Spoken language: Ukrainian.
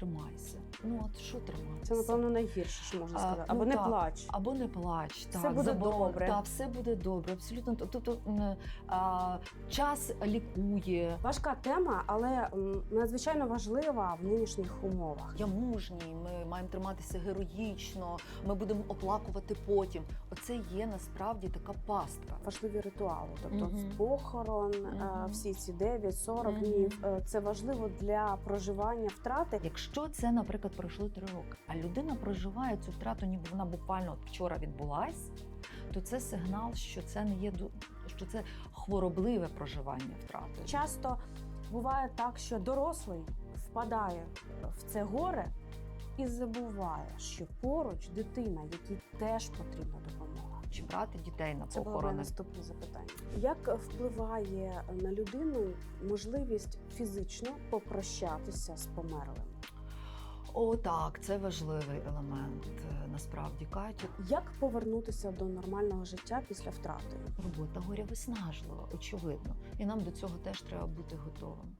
тримайся. Ну от що триматися? Це, напевно, найгірше, що можна сказати. ну Або не так. плач. Або не плач, Все так, буде заборон- добре. Так, все буде добре, абсолютно. Тобто а, час лікує. Важка тема, але надзвичайно важлива в нинішніх умовах. Я мужній, ми маємо триматися героїчно, ми будемо оплакувати потім. Оце є насправді така пастка. Важливі ритуали, тобто Мгм. похорон, е, Мгм. всі ці 9-40 Мгм. днів. е, Це важливо для проживання втрати. Якщо це, наприклад, пройшло три роки, а людина проживає цю втрату, ніби вона буквально от вчора відбулась, то це сигнал, що це не є що це хворобливе проживання втрати. Часто буває так, що дорослий впадає в це горе і забуває, що поруч дитина, якій теж потрібна допомога. Чи брати дітей на Це похорони? наступне запитання. Як впливає на людину можливість фізично попрощатися з померлим? О, так, це важливий елемент. е, Насправді, Катю, Як повернутися до нормального життя після втрати? робота горя виснажлива, очевидно, і нам до цього теж треба бути готовим.